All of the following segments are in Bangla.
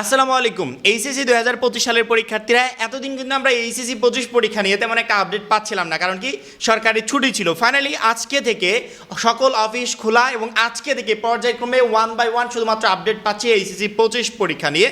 আসসালামু আলাইকুম। এইচএসসি দুই হাজার পঁচিশ সালের পরীক্ষার্থীরা, এতদিন কিন্তু আমরা এইচএসি পঁচিশ পরীক্ষা নিয়ে তেমন একটা আপডেট পাচ্ছিলাম না, কারণ কি সরকারি ছুটি ছিল। ফাইনালি আজকে থেকে সকল অফিস খোলা এবং আজকে থেকে পর্যায়ক্রমে ওয়ান বাই ওয়ান শুধুমাত্র আপডেট পাচ্ছি এইচএসসি পঁচিশ পরীক্ষা নিয়ে।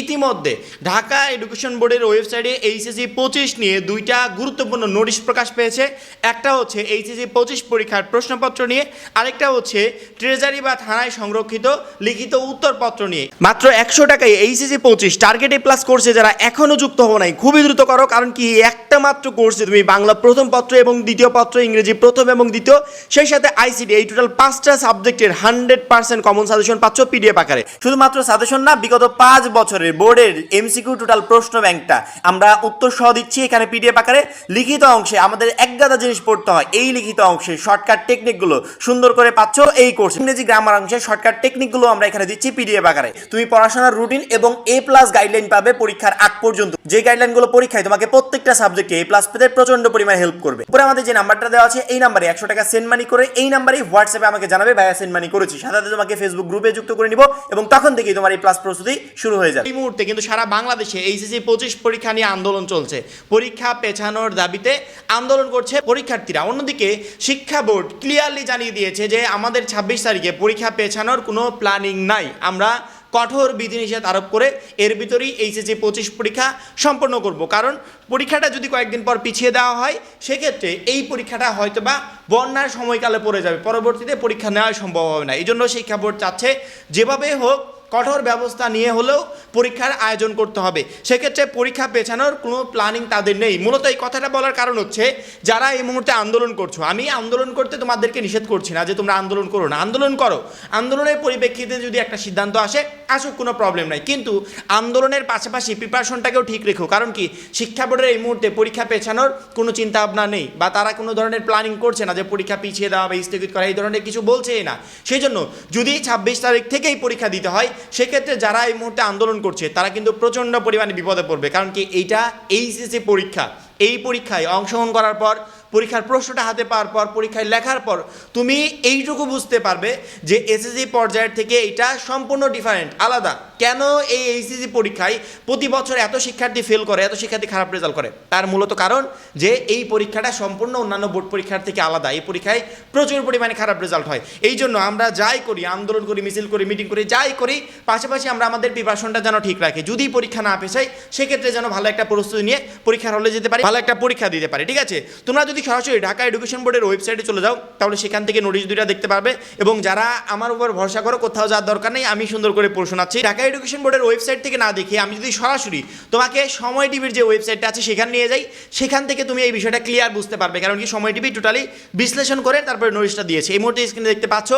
ইতিমধ্যে ঢাকা এডুকেশন বোর্ডের ওয়েবসাইটে এইচএসি পঁচিশ নিয়ে দুইটা গুরুত্বপূর্ণ নোটিশ প্রকাশ পেয়েছে। একটা হচ্ছে এইচএসসি পঁচিশ পরীক্ষার প্রশ্নপত্র নিয়ে, আরেকটা হচ্ছে ট্রেজারি বা থানায় সংরক্ষিত লিখিত উত্তরপত্র নিয়ে। মাত্র একশো টাকায় এইচএসি পঁচিশ টার্গেট প্লাস কোর্সে যারা এখনও যুক্ত হো নাই, খুবই দ্রুত করো, কারণ কি একটা মাত্র কোর্সে তুমি বাংলা প্রথম পত্র এবং দ্বিতীয় পত্র, ইংরেজি প্রথম এবং দ্বিতীয়, সেই সাথে আইসিডি এই টোটাল পাঁচটা সাবজেক্টের হান্ড্রেড পার্সেন্ট কমন সাজেশন পাচ্ছ পিডিএফ আকারে। শুধুমাত্র সাজেশন না, বিগত পাঁচ বছরের বোর্ডের এমসিকিউ টোটাল প্রশ্ন ব্যাংকটা, আমরা উত্তর সহ দিচ্ছি এখানে পিডিএফ আকারে। লিখিত অংশে আমাদের এক গাদা জিনিস পড়তে হয়, এই লিখিত অংশে শর্টকাট টেকনিকগুলো সুন্দর করে পাচ্ছ এই কোর্স ইংরেজি গ্রামার অংশে শর্টকাট টেকনিকগুলো আমরা এখানে দিচ্ছি পিডিএফ আকারে। তুমি পড়াশোনার রুটিন এবং এ প্লাস গাইডলাইন পাবে পরীক্ষার আগ পর্যন্ত। যে গাইডলাইনগুলো পরীক্ষায়, তোমাকে প্রত্যেকটা সাবজেক্টে এ প্লাস পেতে প্রচণ্ড পরিমাণে হেল্প করবে। পরে আমাদের যে নাম্বারটা দেওয়া আছে, এই নাম্বারে একশো টাকা সেন্ড মানি করে, এই নাম্বারেই হোয়াটসঅ্যাপে আমাকে জানাবে, ভাইয়া সেন্ড মানি করেছি। সাথে তোমাকে ফেসবুক গ্রুপে যুক্ত করে নিব এবং তখন থেকেই তোমার এই প্লাস প্রস্তুতি শুরু হয়ে যাবে। এই মুহূর্তে কিন্তু সারা বাংলাদেশে এইচএসসি পঁচিশ পরীক্ষা নিয়ে আন্দোলন চলছে। পরীক্ষা পেছানোর দাবিতে আন্দোলন করছে পরীক্ষার্থীরা। অন্যদিকে শিক্ষা বোর্ড ক্লিয়ারলি জানিয়ে দিয়েছে যে, আমাদের ছাব্বিশ তারিখে পরীক্ষা পেছানোর কোনো প্ল্যানিং নাই। আমরা কঠোর বিধিনিষেধ আরোপ করে এর ভিতরেই এইচএসি পঁচিশ পরীক্ষা সম্পন্ন করব। কারণ পরীক্ষাটা যদি কয়েকদিন পর পিছিয়ে দেওয়া হয়, সেক্ষেত্রে এই পরীক্ষাটা হয়তো বা বন্যার সময়কালে পড়ে যাবে। পরবর্তীতে পরীক্ষা নেওয়া সম্ভব হবে না। এই জন্য শিক্ষা বোর্ড চাচ্ছে যেভাবে হোক কঠোর ব্যবস্থা নিয়ে হলেও পরীক্ষার আয়োজন করতে হবে। সেক্ষেত্রে পরীক্ষা পেছানোর কোনো প্ল্যানিং তাদের নেই। মূলত এই কথাটা বলার কারণ হচ্ছে, যারা এই মুহূর্তে আন্দোলন করছ, আমি আন্দোলন করতে তোমাদেরকে নিষেধ করছি না যে তোমরা আন্দোলন করো না। আন্দোলন করো। আন্দোলনের পরিপ্রেক্ষিতে যদি একটা সিদ্ধান্ত আসে, আসুক, কোনো প্রবলেম নাই। কিন্তু আন্দোলনের পাশাপাশি প্রিপারেশনটাকেও ঠিক রেখো। কারণ কি? শিক্ষা বোর্ডের এই মুহূর্তে পরীক্ষা পেছানোর কোনো চিন্তা ভাবনা নেই বা তারা কোনো ধরনের প্ল্যানিং করছে না যে পরীক্ষা পিছিয়ে দেওয়া বা স্থগিত করা, এই ধরনের কিছু বলছেই না। সেই জন্য যদি ছাব্বিশ তারিখ থেকেই পরীক্ষা দিতে হয় সেক্ষেত্রে যারা এই মুহূর্তে আন্দোলন করছে, তারা কিন্তু প্রচণ্ড পরিমাণে বিপদে পড়বে। কারণ কি এইটা এইচএসসি পরীক্ষা। এই পরীক্ষায় অংশগ্রহণ করার পর পরীক্ষার প্রশ্নটা হাতে পাওয়ার পর, পরীক্ষায় লেখার পর, তুমি এইটুকু বুঝতে পারবে যে এসএসসি পর্যায়ের থেকে এটা সম্পূর্ণ ডিফারেন্ট আলাদা। কেন এই এইচএসসি পরীক্ষায় প্রতি বছর এত শিক্ষার্থী ফেল করে, এত শিক্ষার্থী খারাপ রেজাল্ট করে? তার মূলত কারণ যে এই পরীক্ষাটা সম্পূর্ণ অন্যান্য বোর্ড পরীক্ষার থেকে আলাদা। এই পরীক্ষায় প্রচুর পরিমাণে খারাপ রেজাল্ট হয়। এই জন্য আমরা যাই করি, আন্দোলন করি, মিছিল করি মিটিং করি, যাই করি, পাশাপাশি আমরা আমাদের প্রিপারেশনটা যেন ঠিক রাখি। যদি পরীক্ষা না পেছাই, সেক্ষেত্রে যেন ভালো একটা প্রস্তুতি নিয়ে পরীক্ষার হলে যেতে পারি, ভালো একটা পরীক্ষা দিতে পারি। ঠিক আছে? তোমরা যদি সরাসরি ঢাকা এডুকেশন বোর্ডের ওয়েবসাইটে চলে যাও, তাহলে সেখান থেকে নোটিশ দুইটা দেখতে পারবে এবং যারা আমার উপর ভরসা করো, কোথাও যাওয়ার দরকার নেই, আমি সুন্দর করে পড়ে শোনাচ্ছি। ঢাকা এডুকেশন বোর্ডের ওয়েবসাইট থেকে না দেখে আমি যদি সরাসরি তোমাকে সময় টিভির যে ওয়েবসাইটটা আছে, সেখানে নিয়ে যাই, সেখান থেকে তুমি এই বিষয়টা ক্লিয়ার বুঝতে পারবে। কারণ কি, সময় টিভি টোটালি বিশ্লেষণ করে তারপরে নোটিশটা দিয়েছে। এই মুহূর্তে স্ক্রিনে দেখতে পাচ্ছ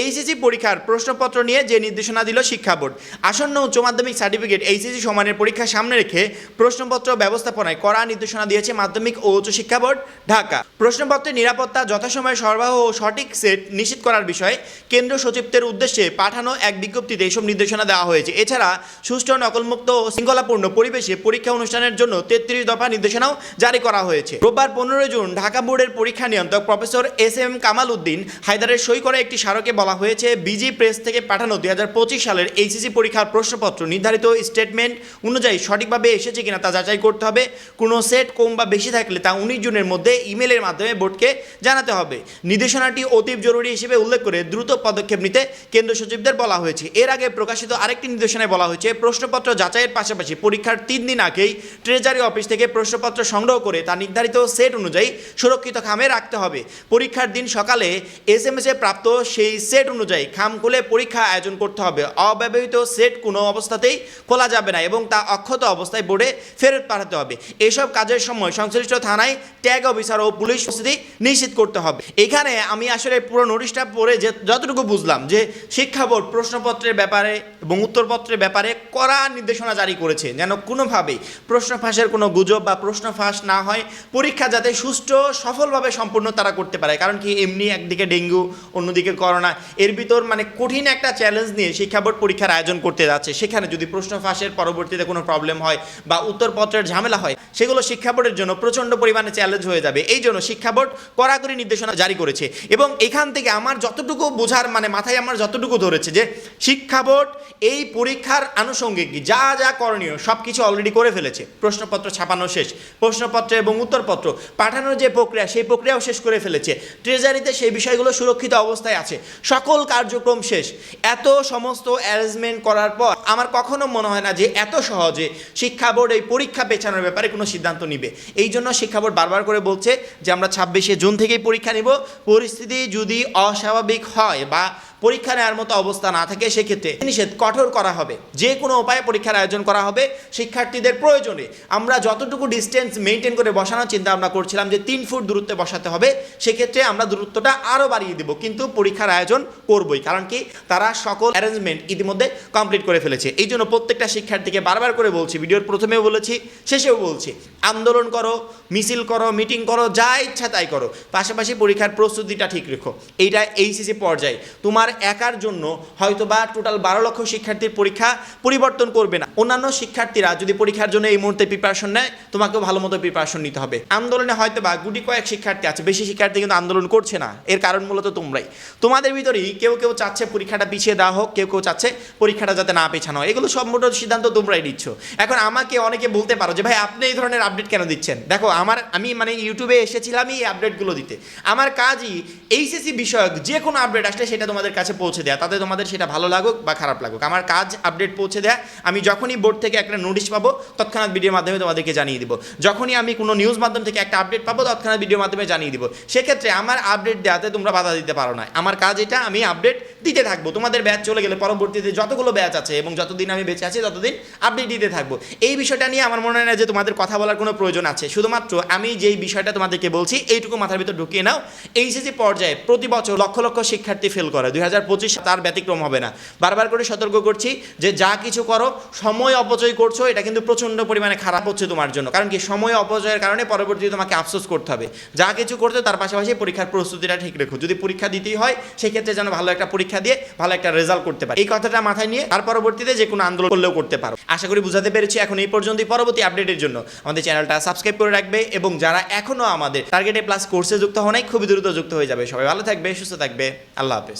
এইচএসি পরীক্ষার প্রশ্নপত্র নিয়ে যে নির্দেশনা দিল শিক্ষা বোর্ড, আসন্ন উচ্চ মাধ্যমিক সার্টিফিকেট এইচএসি সমানের পরীক্ষা সামনে রেখে প্রশ্নপত্র ব্যবস্থাপনায় কড়া নির্দেশনা দিয়েছে মাধ্যমিক ও উচ্চ শিক্ষা বোর্ড, ঢাকা প্রশ্নপত্রের নিরাপত্তা, যথাসময়ে সরবরাহ ও সঠিক সেট নিশ্চিত করার বিষয়ে কেন্দ্র সচিবদের উদ্দেশ্যে পাঠানো এক বিজ্ঞপ্তিতে এইসব নির্দেশনা দেওয়া হয়েছে। এছাড়া সুষ্ঠু, নকলমুক্ত ও শৃঙ্খলাপূর্ণ পরিবেশে পরীক্ষা অনুষ্ঠানের জন্য তেত্রিশ দফা নির্দেশনাও জারি করা হয়েছে। রোববার পনেরোই জুন ঢাকা বোর্ডের পরীক্ষা নিয়ন্ত্রক professor S M Kamal Uddin হায়দারের সই করা একটি স্মারকে বলা হয়েছে, বিজি প্রেস থেকে পাঠানো দুই হাজার পঁচিশ সালের এইচএসসি পরীক্ষার প্রশ্নপত্র নির্ধারিত স্টেটমেন্ট অনুযায়ী সঠিকভাবে এসেছে কিনা তা যাচাই করতে হবে। কোনো সেট কম বা বেশি থাকলে তা উনিশ জুনের মধ্যে ইমেলের মাধ্যমে বোর্ডকে জানাতে হবে। নির্দেশনাটি অতীব জরুরি হিসেবে উল্লেখ করে দ্রুত পদক্ষেপ নিতে কেন্দ্র সচিবদের বলা হয়েছে। এর আগে প্রকাশিত আরেকটি নির্দেশনায় বলা হয়েছে, প্রশ্নপত্র যাচাইয়ের পাশাপাশি পরীক্ষার তিন দিন আগেই ট্রেজারি অফিস থেকে প্রশ্নপত্র সংগ্রহ করে তা নির্ধারিত সেট অনুযায়ী সুরক্ষিত খামে রাখতে হবে। পরীক্ষার দিন সকালে এস এম এস প্রাপ্ত সেই সেট অনুযায়ী খাম খুলে পরীক্ষা আয়োজন করতে হবে। অব্যবহৃত সেট কোনো অবস্থাতেই খোলা যাবে না এবং তা অক্ষত অবস্থায় বোর্ডে ফেরত পাঠাতে হবে। এসব কাজের সময় সংশ্লিষ্ট থানায় ট্যাগ অফিসার ও পুলিশ উপস্থিতি নিশ্চিত করতে হবে। এখানে আমি আসলে পুরো নোটিশটা পড়ে যে যতটুকু বুঝলাম যে শিক্ষা বোর্ড প্রশ্নপত্রের ব্যাপারে এবং উত্তরপত্রের ব্যাপারে কড়া নির্দেশনা জারি করেছে, যেন কোনোভাবেই প্রশ্ন ফাঁসের কোনো গুজব বা প্রশ্ন ফাঁস না হয়। পরীক্ষা যাতে সুষ্ঠু, সফলভাবে সম্পূর্ণ তারা করতে পারে। কারণ কি এমনি একদিকে ডেঙ্গু, অন্যদিকে করোনা। এর ভিতর মানে কঠিন একটা চ্যালেঞ্জ নিয়ে শিক্ষা বোর্ড পরীক্ষার আয়োজন করতে যাচ্ছে। সেখানে যদি প্রশ্ন ফাঁসের পরবর্তীতে কোনো প্রবলেম হয় বা উত্তরপত্রের ঝামেলা হয়, সেগুলো শিক্ষা বোর্ডের জন্য প্রচণ্ড পরিমাণে চ্যালেঞ্জ হয়ে যাবে। এই জন্য শিক্ষা বোর্ড কড়াকড়ি নির্দেশনা জারি করেছে। এবং এখান থেকে আমার যতটুকু বোঝার মানে মাথায় আমার যতটুকু ধরেছে যে শিক্ষা বোর্ড এই পরীক্ষার আনুষঙ্গিক যা যা করণীয় সব কিছু অলরেডি করে ফেলেছে। প্রশ্নপত্র ছাপানো শেষ, প্রশ্নপত্র এবং উত্তরপত্র পাঠানোর যে প্রক্রিয়া, সেই প্রক্রিয়াও শেষ করে ফেলেছে। ট্রেজারিতে সেই বিষয়গুলো সুরক্ষিত অবস্থায় আছে। সকল কার্যক্রম শেষ। এত সমস্ত অ্যারেঞ্জমেন্ট করার পর আমার কখনো মনে হয় না যে এত সহজে শিক্ষা বোর্ড এই পরীক্ষা পেছানোর ব্যাপারে কোনো সিদ্ধান্ত নিবে। এই জন্য শিক্ষা বোর্ড বারবার করে বলছে যে আমরা ছাব্বিশে জুন থেকেই পরীক্ষা নিব। পরিস্থিতি যদি অস্বাভাবিক হয় বা পরীক্ষা নেওয়ার মতো অবস্থা না থাকে, সেক্ষেত্রে নিষেধ কঠোর করা হবে। যে কোনো উপায়ে পরীক্ষার আয়োজন করা হবে শিক্ষার্থীদের প্রয়োজনে। আমরা যতটুকু ডিস্টেন্স মেনটেন করে বসানোর চিন্তা ভাবনা করছিলাম যে তিন ফুট দূরত্বে বসাতে হবে, সেক্ষেত্রে আমরা দূরত্বটা আরও বাড়িয়ে দেবো। কিন্তু পরীক্ষার আয়োজন করবই, কারণ কি তারা সকল অ্যারেঞ্জমেন্ট ইতিমধ্যে কমপ্লিট করে ফেলেছে। এই জন্য প্রত্যেকটা শিক্ষার্থীকে বারবার করে বলছি, ভিডিওর প্রথমেও বলেছি, শেষেও বলছি আন্দোলন করো, মিছিল করো, মিটিং করো, যা ইচ্ছা তাই করো। পাশাপাশি পরীক্ষার প্রস্তুতিটা ঠিক রেখো। এইটা এইচএসি পর্যায়ে। তোমার একার জন্য হয়তো বা টোটাল বারো লক্ষ শিক্ষার্থীর পরীক্ষা পরিবর্তন করবে না। অন্যান্য শিক্ষার্থীরা যদি পরীক্ষার জন্য এই মুহূর্তে প্রিপারেশন নেয়, তোমাকেও ভালো মতো প্রিপারেশন নিতে হবে। আন্দোলনে হয়তো বা গুটি কয়েক শিক্ষার্থী আছে, বেশি শিক্ষার্থী কিন্তু আন্দোলন করছে না। এর কারণ মূলত তোমরাই। তোমাদের ভিতরেই কেউ কেউ চাচ্ছে পরীক্ষাটা পিছিয়ে দেওয়া হোক, কেউ কেউ চাচ্ছে পরীক্ষাটা যাতে না পেছানো হয়। এগুলো মোটো সিদ্ধান্ত তোমরাই নিচ্ছ। এখন আমাকে অনেকে বলতে পারো যে, ভাই, আপনি এই ধরনের আপডেট কেন দিচ্ছেন? দেখো, আমার, আমি মানে ইউটিউবে এসেছিলামই এই আপডেটগুলো দিতে। আমার কাজই এইচএসি বিষয়ক যে কোনো আপডেট আসলে সেটা তোমাদের কাছে পৌঁছে দেওয়া তাতে তোমাদের সেটা ভালো লাগুক বা খারাপ লাগুক। আমার কাজ আপডেট পৌঁছে দেয়া। আমি যখনই বোর্ড থেকে একটা নোটিশ পাবো, তৎক্ষণাৎ ভিডিওর মাধ্যমে তোমাদেরকে জানিয়ে দিব। যখনই আমি কোনো নিউজ মাধ্যম থেকে একটা আপডেট পাবো, তৎক্ষণাৎ ভিডিওর মাধ্যমে জানিয়ে দিব। সেক্ষেত্রে আমার আপডেট দেওয়াতে তোমরা বাধা দিতে পারো না। আমার কাজ এটা, আমি আপডেট দিতে থাকব। তোমাদের ব্যাচ চলে গেলে পরবর্তীতে যতগুলো ব্যাচ আছে এবং যতদিন আমি বেঁচে আছি, ততদিন আপডেট দিতে থাকব। এই বিষয়টা নিয়ে আমার মনে হয় না যে তোমাদের কথা বলার কোনো প্রয়োজন আছে। শুধুমাত্র আমি যেই বিষয়টা তোমাদেরকে বলছি, এইটুকু মাথার ভিতর ঢুকিয়ে নাও। এইচএসি পর্যায়ে প্রতি বছর লক্ষ লক্ষ শিক্ষার্থী ফেল করে। দুই হাজার পঁচিশ তার ব্যতিক্রম হবে না। বারবার করে সতর্ক করছি যে যা কিছু করো, সময় অপচয় করছ, এটা কিন্তু প্রচণ্ড পরিমাণে খারাপ হচ্ছে তোমার জন্য। কারণ কি, সময় অপচয়ের কারণে পরবর্তীতে তোমাকে আফসোস করতে হবে। যা কিছু করছ, তার পাশাপাশি পরীক্ষার প্রস্তুতিটা ঠিক রেখো। যদি পরীক্ষা দিতেই হয়, সেক্ষেত্রে যেন ভালো একটা পরীক্ষা দিয়ে ভালো একটা রেজাল্ট করতে পারে। এই কথাটা মাথায় নিয়ে তার পরবর্তীতে যে কোনো আন্দোলন করলেও করতে পারো। আশা করি বুঝাতে পেরেছি। এখন এই পর্যন্তই। পরবর্তী আপডেটের জন্য আমাদের চ্যানেলটা সাবস্ক্রাইব করে রাখবে এবং যারা এখনও আমাদের টার্গেটে প্লাস কোর্সে যুক্ত হওয়া খুবই দ্রুত যুক্ত হয়ে যাবে। সবাই ভালো থাকবে, সুস্থ থাকবে। আল্লাহ হাফেজ।